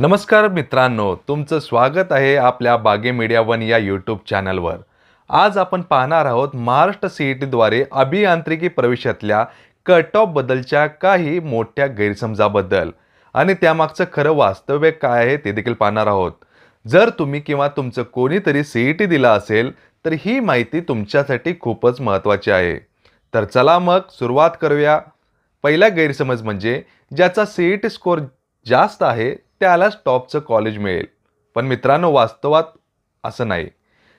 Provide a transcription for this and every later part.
नमस्कार मित्रांनो तुमचं स्वागत आहे आपल्या बागे मीडिया वन या यूट्यूब चॅनलवर. आज आपण पाहणार आहोत महाराष्ट्र सी ई टीद्वारे अभियांत्रिकी प्रवेशातल्या कट ऑफ बद्दलच्या काही मोठ्या गैरसमजाबद्दल. आणि त्यामागचं खरं वास्तव्य काय आहे ते देखील पाहणार आहोत. जर तुम्ही किंवा तुमचं कोणीतरी सी ई टी दिला असेल तर ही माहिती तुमच्यासाठी खूपच महत्त्वाची आहे. तर चला मग सुरुवात करूया. पहिला गैरसमज म्हणजे ज्याचा सी ई टी स्कोअर जास्त आहे त्यालाच टॉपचं कॉलेज मिळेल. पण मित्रांनो वास्तवात असं नाही.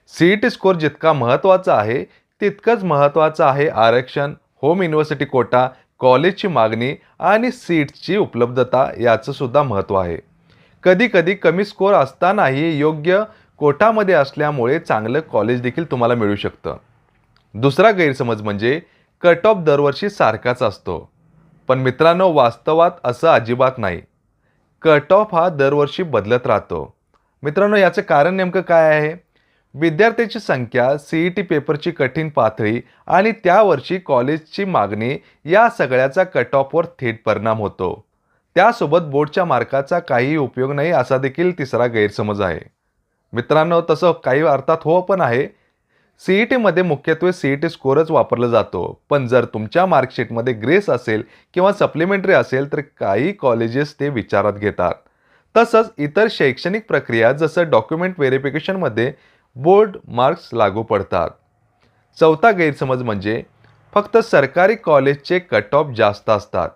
सी ई टी स्कोअर जितका महत्त्वाचा आहे तितकंच महत्त्वाचं आहे आरक्षण होम युनिव्हर्सिटी कोटा कॉलेजची मागणी आणि सीट्सची उपलब्धता याचं सुद्धा महत्त्व आहे. कधी कधी कमी स्कोअर असतानाही योग्य कोटामध्ये असल्यामुळे चांगलं कॉलेज देखील तुम्हाला मिळू शकतं. दुसरा गैरसमज म्हणजे कट ऑफ दरवर्षी सारखाच असतो. पण मित्रांनो वास्तवात असं अजिबात नाही. कट ऑफ हा दरवर्षी बदलत राहतो. मित्रांनो याचं कारण नेमकं काय आहे? विद्यार्थ्यांची संख्या सी ई टी पेपरची कठीण पातळी आणि त्या वर्षी कॉलेजची मागणी या सगळ्याचा कट ऑफवर थेट परिणाम होतो. त्यासोबत बोर्डच्या मार्काचा काहीही उपयोग नाही असा देखील तिसरा गैरसमज आहे. मित्रांनो तसं काही अर्थात हो पण आहे सी ई टीमध्ये मुख्यत्वे सी ई टी वापरला जातो. पण जर तुमच्या मार्कशीटमध्ये ग्रेस असेल किंवा सप्लिमेंटरी असेल तर काही कॉलेजेस ते विचारात घेतात. तसंच इतर शैक्षणिक प्रक्रिया जसं डॉक्युमेंट व्हेरिफिकेशनमध्ये बोर्ड मार्क्स लागू पडतात. चौथा गैरसमज म्हणजे फक्त सरकारी कॉलेजचे कट ऑफ जास्त असतात.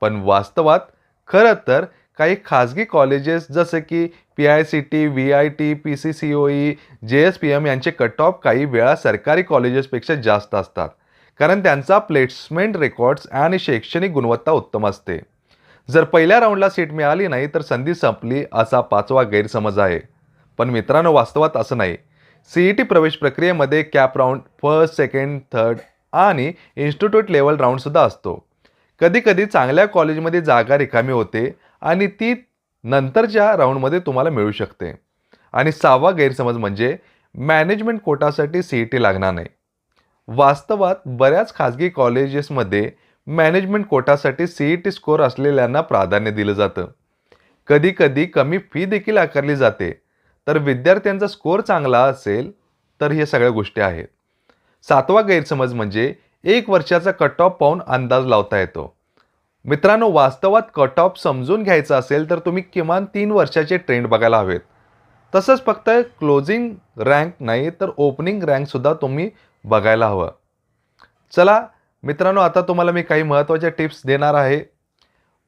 पण वास्तवात खरं तर काही खाजगी कॉलेजेस जसे की P I C T V I T P C C O E J S P M यांचे कट ऑफ काही वेळा सरकारी कॉलेजेसपेक्षा जास्त असतात. कारण त्यांचा प्लेसमेंट रेकॉर्ड्स आणि शैक्षणिक गुणवत्ता उत्तम असते. जर पहिल्या राऊंडला सीट मिळाली नाही तर संधी संपली असा पाचवा गैरसमज आहे. पण मित्रांनो वास्तवात असं नाही. सी ई टी प्रवेश प्रक्रियेमध्ये CAP round first second third आणि इन्स्टिट्यूट लेवल राऊंडसुद्धा असतो. कधीकधी चांगल्या कॉलेजमध्ये जागा रिकामी होते आणि ती नंतरच्या राऊंडमध्ये तुम्हाला मिळू शकते. आणि सहावा गैरसमज म्हणजे मॅनेजमेंट कोटासाठी सी ई टी लागणार नाही. वास्तवात बऱ्याच खाजगी कॉलेजेसमध्ये मॅनेजमेंट कोटासाठी सी ई टी स्कोअर असलेल्यांना प्राधान्य दिलं जातं. कधीकधी कमी फी देखील आकारली जाते. तर विद्यार्थ्यांचा स्कोअर चांगला असेल तर हे सगळ्या गोष्टी आहेत. सातवा गैरसमज म्हणजे एक वर्षाचा कट ऑफ पाहून अंदाज लावता येतो. मित्रांनो वास्तवात कट ऑफ समजून घ्यायचा असेल तर तुम्ही किमान तीन वर्षाचे ट्रेंड बघायला हवेत. तसंच फक्त क्लोजिंग रँक नाही तर ओपनिंग रँकसुद्धा तुम्ही बघायला हवं. चला मित्रांनो आता तुम्हाला मी काही महत्त्वाच्या टिप्स देणार आहे.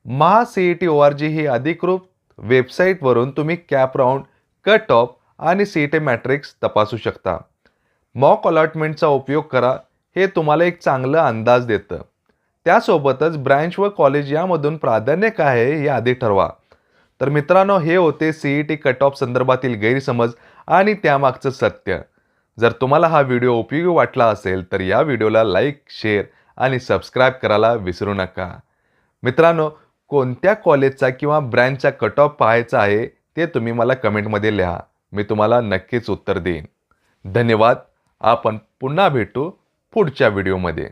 Maha C E T O R G ही अधिकृत वेबसाईटवरून तुम्ही कॅप राऊंड कट ऑफ आणि सी ई टी मॅट्रिक्स तपासू शकता. मॉक अलॉटमेंटचा उपयोग करा. हे तुम्हाला एक चांगला अंदाज देतं. त्यासोबतच ब्रँच व कॉलेज यामधून प्राधान्य काय आहे हे आधी ठरवा. तर मित्रांनो हे होते C E T cut off संदर्भातील गैरसमज आणि त्यामागचं सत्य. जर तुम्हाला हा व्हिडिओ उपयोगी वाटला असेल तर या व्हिडिओला लाईक शेअर आणि सबस्क्राईब करायला विसरू नका. मित्रांनो कोणत्या कॉलेजचा किंवा ब्रँचचा कट ऑफ पाहायचा आहे ते तुम्ही मला कमेंटमध्ये लिहा. मी तुम्हाला नक्कीच उत्तर देईन. धन्यवाद. आपण पुन्हा भेटू पुढच्या व्हिडिओमध्ये.